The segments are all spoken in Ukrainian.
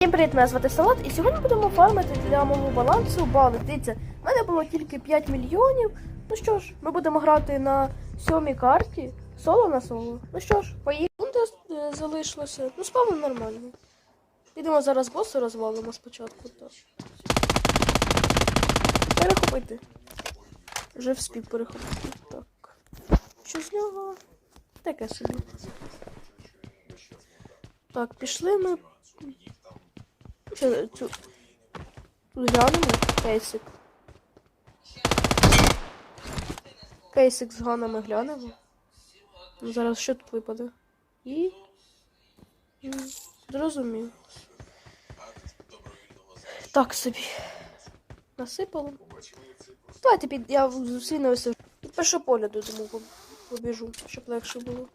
Всім привіт, мене звати Салат, і сьогодні будемо фармити для мого балансу бали. Дивіться, в мене було тільки 5 мільйонів. Ну що ж, ми будемо грати на сьомій карті, соло на соло. Ну що ж, поїхали. Де залишилося? Ну, спавно нормально. Підемо зараз боса розвалимо спочатку. Так. Перехопити. Вже вспів перехопити. Так. Що з нього? Таке собі. Так, пішли ми. Ще цю... Глянемо. Кейсик. Кейсик з ганами глянемо. Ну, зараз що тут випаде? І. М, Зрозумів. Так собі. Насипало. Давайте під. Я першого погляду тому поб- побіжу, щоб легше було.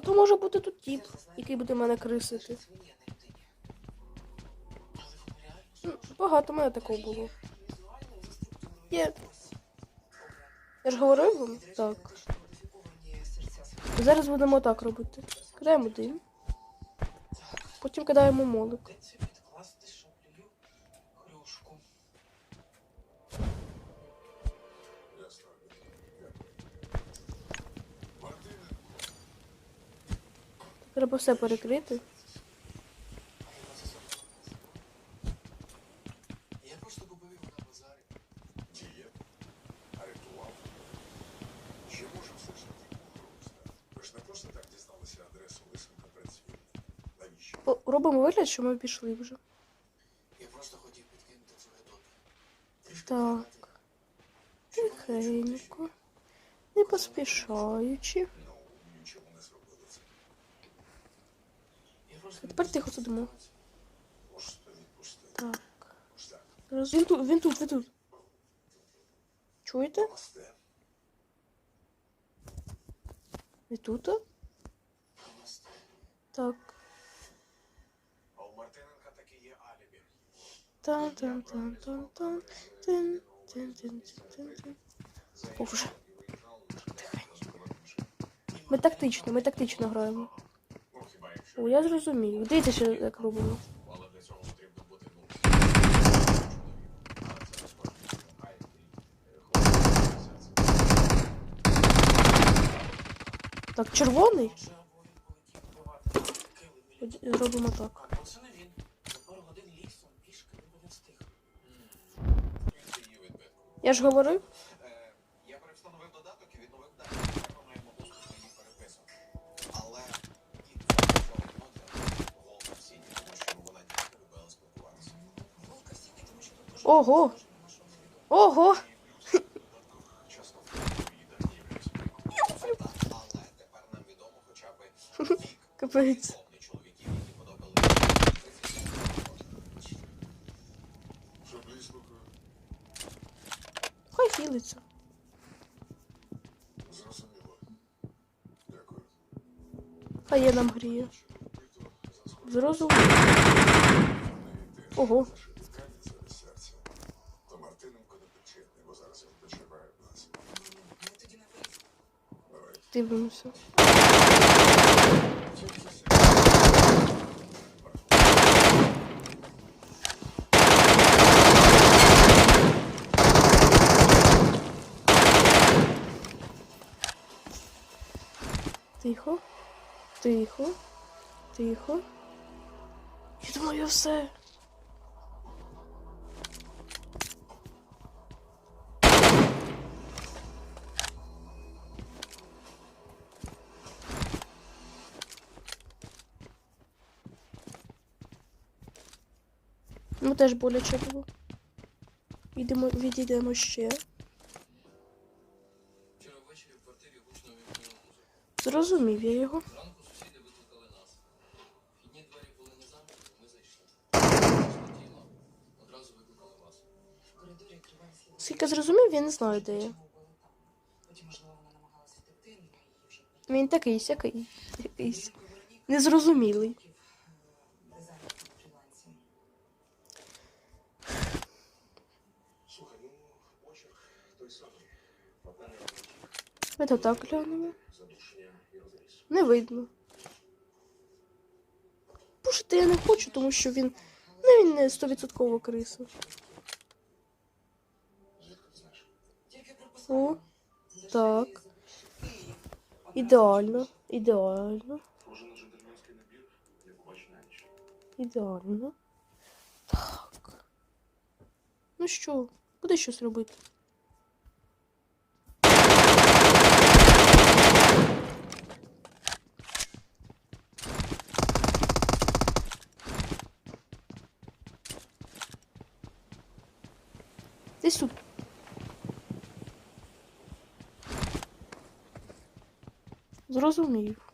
А то може бути тут тіп, який буде мене крисити. Багато мене такого було. Є. Я ж говорив вам? Так. Зараз будемо так робити. Кидаємо дим. Потім кидаємо молик. Треба все перекрити. Я просто купив його на базарі. Чи може все ж таки? Ви ж не просто так дізналися адресу лисенка. Навіщо? Робимо вигляд, що ми пішли вже. Я просто хотів підкинути цю. Трішки Так. Тихенько. Не поспішаючи. Ну, нічого не зробили це. Я просто А тепер тихо сидимо. Просто. Так. Зараз він тут, він тут, він тут. Чуєте? Ви тут? Так. А у Мартиненка таки є алібі. Тан тан тан тан тан тин тин тин тин тин О. Ми тактично, ми тактично граємо. Ну, О, я зрозумів. Дивіться, що як робимо. але для цього потрібно бути, ну, а б вік Капець. Хай хілиться. Зрозуміло. Хай я нам гріє. Зрозумів. Ого. Зашивкання через серце. То Мартиненко не причетний, бо зараз він почиває в нас. Ми тоді на виїзд. Давай. Дивимося. Тихо. Тихо. Тихо. Я думаю, все. Теж боляче було. Відійдемо, відійдемо ще. Зрозумів я його. Скільки зрозумів, я не знаю, де я. Він такий сякий. Незрозумілий. Ми то так глянемо. Не видно. пушити я не хочу, тому що він. Ну він не 100% криса. О, так. Ідеально. Ідеально. Ідеально. Так. Ну що, буде щось робити? Десь тут. Зрозумів.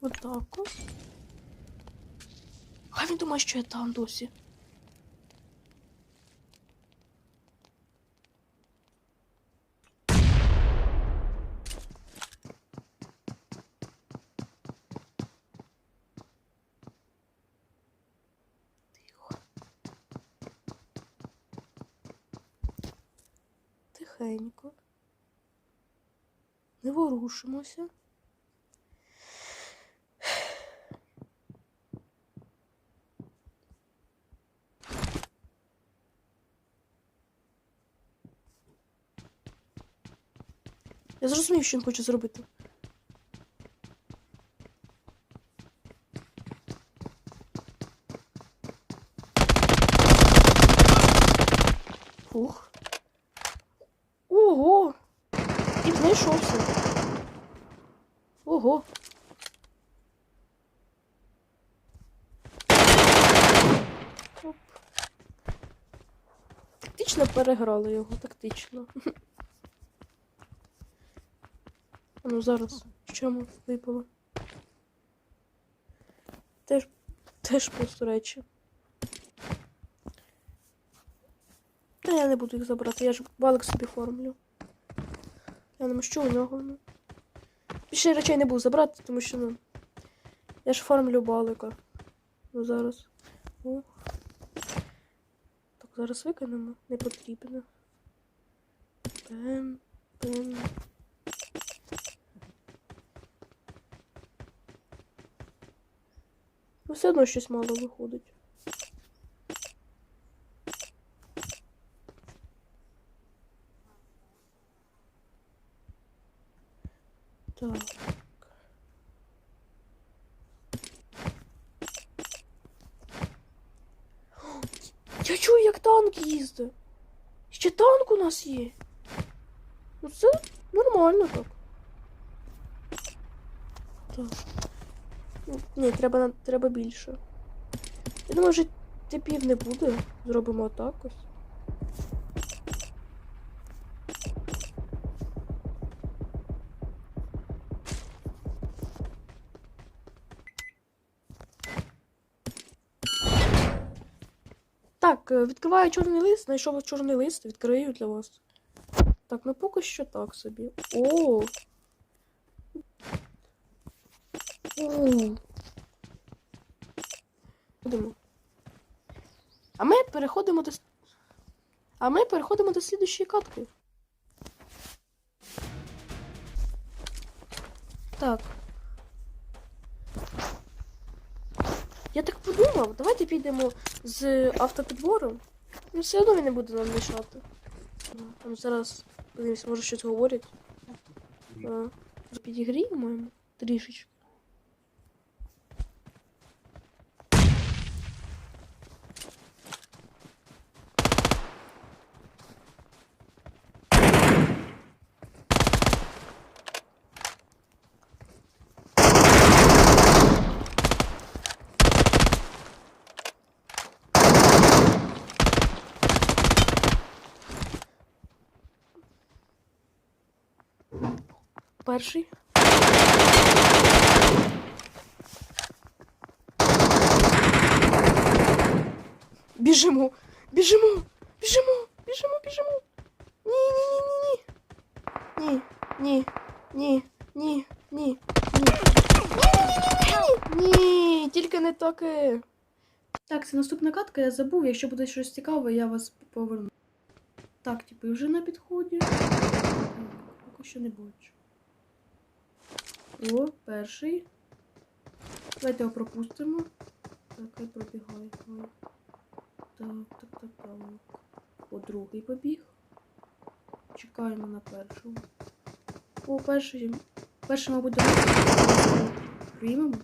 Вот так Хай він думає, що я там досі. Тихенько. Не ворушимося. Я зрозумів, що він хоче зробити. Фух. Ого! І знайшовся. Ого. Оп. Тактично переграли його, тактично. А ну зараз чому випало? Теж, теж просто речі. Та я не буду їх забрати, я ж валик собі формлю. Я не що у нього. Ну. Більше речей не буду забрати, тому що ну. Я ж формлю балика. Ну зараз. О. Так, зараз викинемо. Не потрібно. Пем, пем. Все одно щось мало виходить. Так. Я чую, як танк їздить. Ще танк у нас є. Ну це нормально так. Так. Ні, треба, треба більше. Я думаю, вже типів не буде. Зробимо так ось. Так, е, відкриваю чорний лист, знайшов чорний лист, відкрию для вас. Так, ну поки що так собі. О! У. А ми переходимо до. А ми переходимо до слідущої катки. Так. Я так подумав, давайте підемо з автопідбором. Ну, все одно він не буде нам мішати. Там зараз подивимось, може щось говорять. А, Підігріємо йому трішечки. Перший. Біжимо, біжимо, біжимо, біжимо, біжимо. Ні, ні, ні, ні, ні. Ні, ні, ні, ні, тільки не таке. Так, це наступна катка, я забув. Якщо буде щось цікаве, я вас поверну. Так, типу, вже на підході. Поки що не бачу. О, перший. Давайте його пропустимо. Так, хай пробігає. Так, так, так, так. О, другий побіг. Чекаємо на першого. О, перший. Перший, мабуть. Приймемо.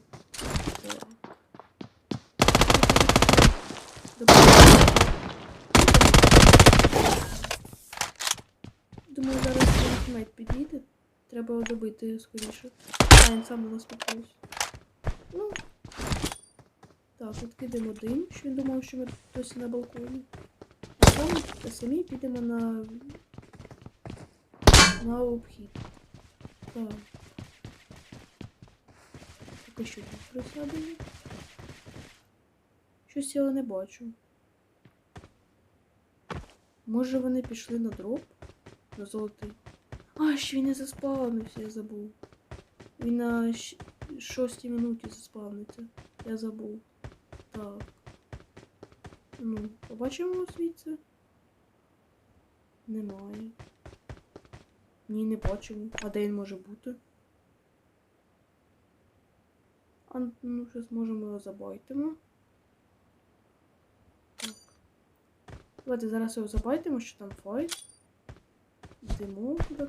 Думаю, зараз кімейт підійде. Треба добити скоріше. А, він сам підплився. Ну. Так, відкидаємо один, що він думав, що ми досі на балконі. А самі, підемо на. на обхід. Так. Поки що тут присядемо. Щось я не бачу. Може вони пішли на дроп? На золотий. А, ще він не заспавнився, я забув. Він на шостій минуті заспавниться. Я забув. Так. Ну, побачимо звідси. Немає. Ні, не бачимо. А де він може бути? А ну, зараз можемо його забайтимо. Так. Давайте зараз його забайтимо, що там файт. Йдемо туди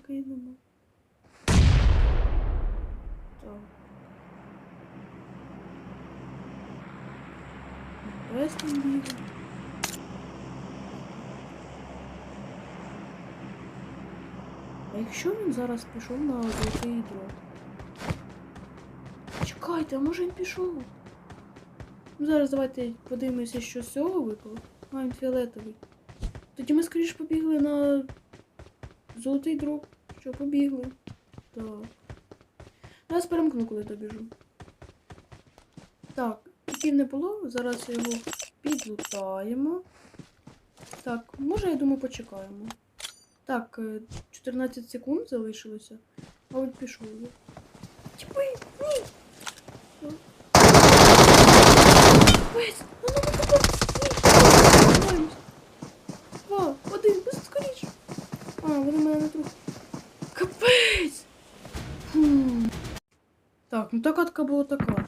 бігає. А якщо він зараз пішов на золотий дрот? Чекайте, а може він пішов? Ну, зараз давайте подивимося, що з цього випало. А, він фіолетовий. Тоді ми скоріше побігли на золотий дроп. Що, побігли? Так. Зараз перемкну, коли добіжу. Так, який не було, зараз його підлутаємо. Так, може, я думаю, почекаємо. Так, е, 14 секунд залишилося. Мабуть, пішов я. Тіпи, ні! О. Весь, ну ну ну ну, ні! Тримаємось. Два, один, без скоріше. А, вони мене не трохи. Капець! Хм. Катка була така.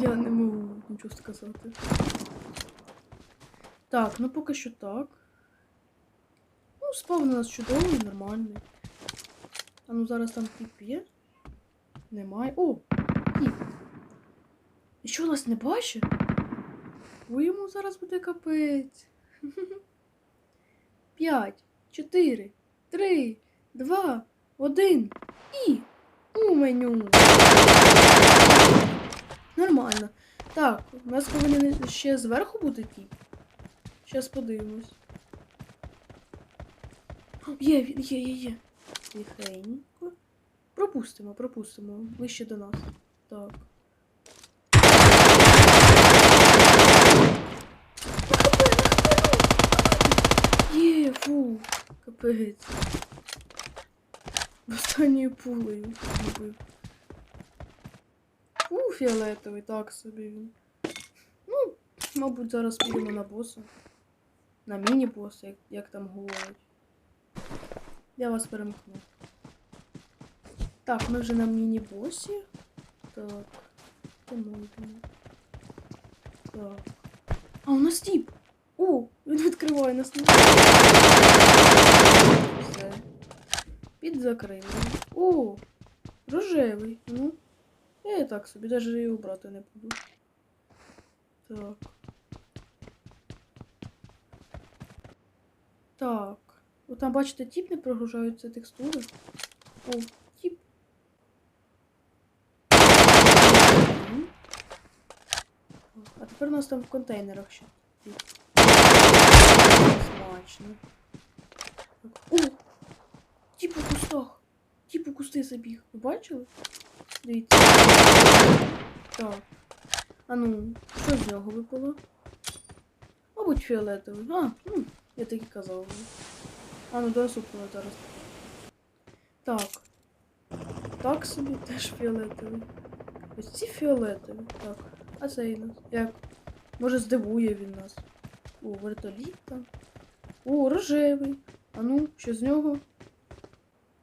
Я не можу нічого сказати. Так, ну поки що так. Ну, спав у нас чудовий, нормальний. А ну зараз там тип є. Немає. О! І що нас не бачить? Ой, йому зараз буде капець. П'ять, чотири, три, два, один і у меню. Нормально. Так, у нас повинен ще зверху бути тіп. Щас подивимось. Є, є, є, є. Тихенько. Пропустимо, пропустимо. Ближче до нас. Так. Є, фу, капець. Останньою пулею вбив. У, фіолетовий, так собі він. Ну, мабуть, зараз підемо на боса. На міні-боса, як, як там говорять. Я вас перемкну. Так, ми вже на міні-босі. Так. Так. А, у нас тіп! О, він відкриває нас. Все. Під закрили. О! Рожевий. Ну. Я і так собі, навіть його брати не буду. Так. Так. От там, бачите, тіп не прогружаються текстури. О, тіп. А тепер у нас там в контейнерах ще. Смачно. Так. О! Тіп у кустах. Тіп у кусти забіг. Ви бачили? Дивіться. Так. А ну, що з нього випало? Мабуть, фіолетовий. А, ну, я так і казав. А ну, давай супнула зараз. Так. так собі теж фіолетовий. Ось ці фіолетові. Так. А цей нас. Як? Може здивує він нас. О, вертоліт там. О, рожевий. А ну, що з нього?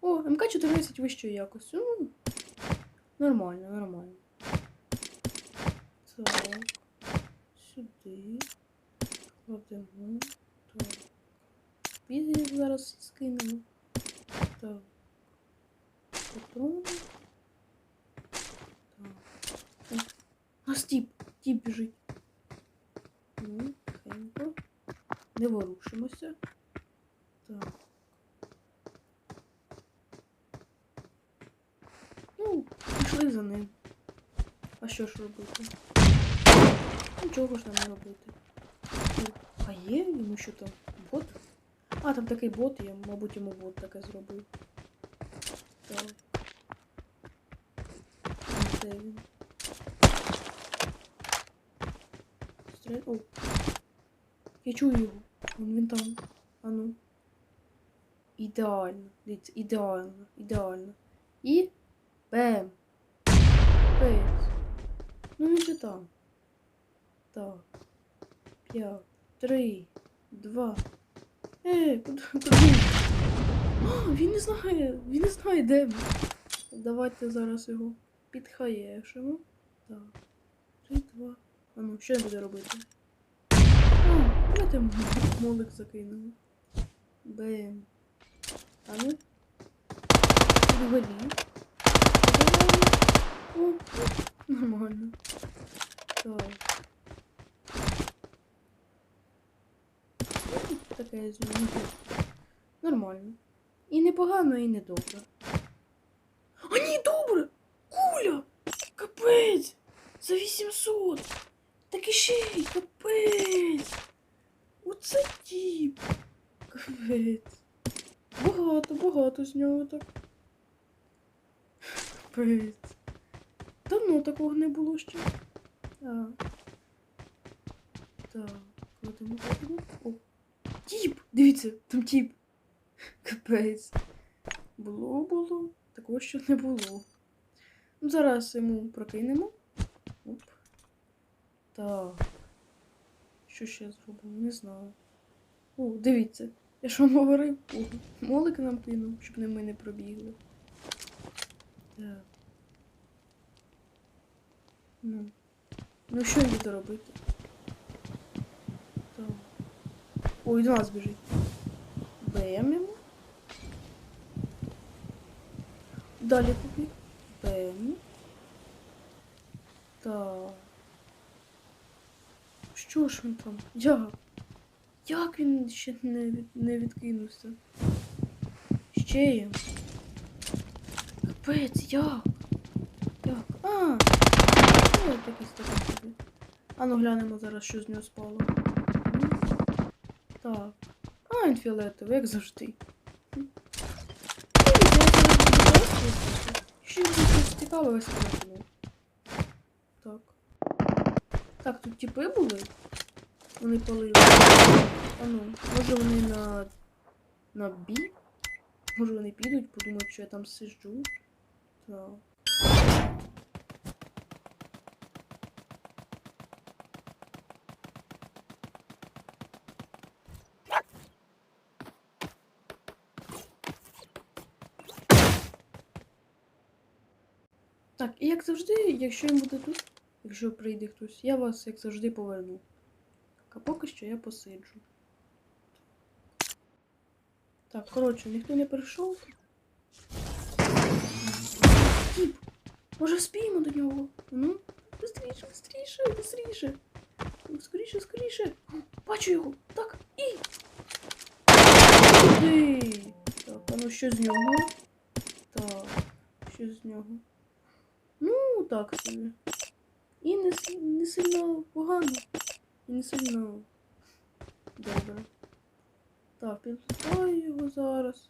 О, МК-14 вищої якості. Ну, нормально, нормально. Так. Сюди. Кладемо. Так. Піде зараз скинемо. Так. Потім. Так. О, У нас тіп. Тіп біжить. Ну, тихенько. Не ворушимося. Так. Ну, пішли за ним. А що ж робити? Нічого ж нам не робити. Ну, А є йому що там? Бот? А, там такий бот, я, мабуть, йому бот таке зробив. Так. Де він? Стрель... О! Я чую його. Вон він там. А ну. Ідеально. Дивіться, ідеально, ідеально. І. Бем! Пець. Ну він же там. Так. П'ять. Три. Два. Е, куди? куди? А, він не знає. Він не знає, де ми. Давайте зараз його підхаєшимо. Так. Три, два. А ну, що я буду робити? А, давайте м- молик закинемо. Бем. А ну. Підгорі. Нормально. Так. Ну, Таке з. Нормально. І непогано, і не добре. А ні, добре! Куля! Капець! За 800! Так і ще й капець! Оце тіп! Капець! Багато, багато з нього так. Капець. Такого не було ще. Так. Так, кладемо, кладемо. О. Тіп! Дивіться, там тіп. Капець. Було, було. Такого ще не було. Ну, зараз йому прокинемо. Оп. Так. Що ще зробимо? Не знаю. О, дивіться. Я вам говорив. О, молик нам кинув, щоб ми не пробігли. Так. Ну. Ну що буде робити? Так. Ой, до нас біжить. Бем йому. Далі побіг. Бем. Так. Що ж він там? Як? Як він ще не, від- не відкинувся? Ще є. Капець, як? Як? А! Ну, такий стакан. А ну глянемо зараз, що з нього спало. Так. А, він фіолетовий, як завжди. М. Ну, Ще буде щось цікаве телефону. Так. Так, тут тіпи були. Вони палили. А ну, може вони на. на бі? Може вони підуть, подумають, що я там сиджу. Так. Так, і як завжди, якщо він буде тут, якщо прийде хтось, я вас, як завжди, поверну. Так, а поки що я посиджу. Так, коротше, ніхто не прийшов. Тіп! Може вспіємо до нього? Ну, быстріше, быстріше, быстріше. Скоріше, скоріше. Бачу його. Так, і. Туди. Так, а ну що з нього? І не добре. Так, підписаю його зараз.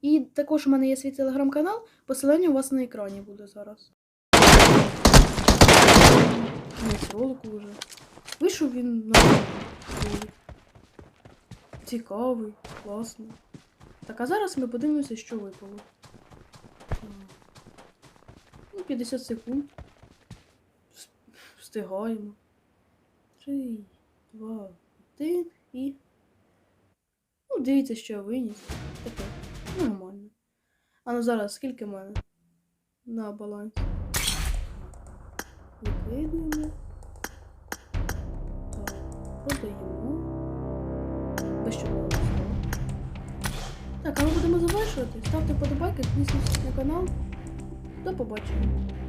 І також у мене є свій телеграм-канал. Посилання у вас на екрані буде зараз. Кінець ролику вже. Вийшов він на. Цікавий, класний. Так, а зараз ми подивимося, що випало. Ну, 50 секунд. Встигаємо. Три, два, один і. Ну, дивіться, що я виніс. Таке. Нормально. А ну зараз скільки в мене? На балансі. Викидуємо. Так, продаємо. Чого Так, а ми будемо завершувати. Ставте вподобайки, підписуйтесь на канал. До побачення.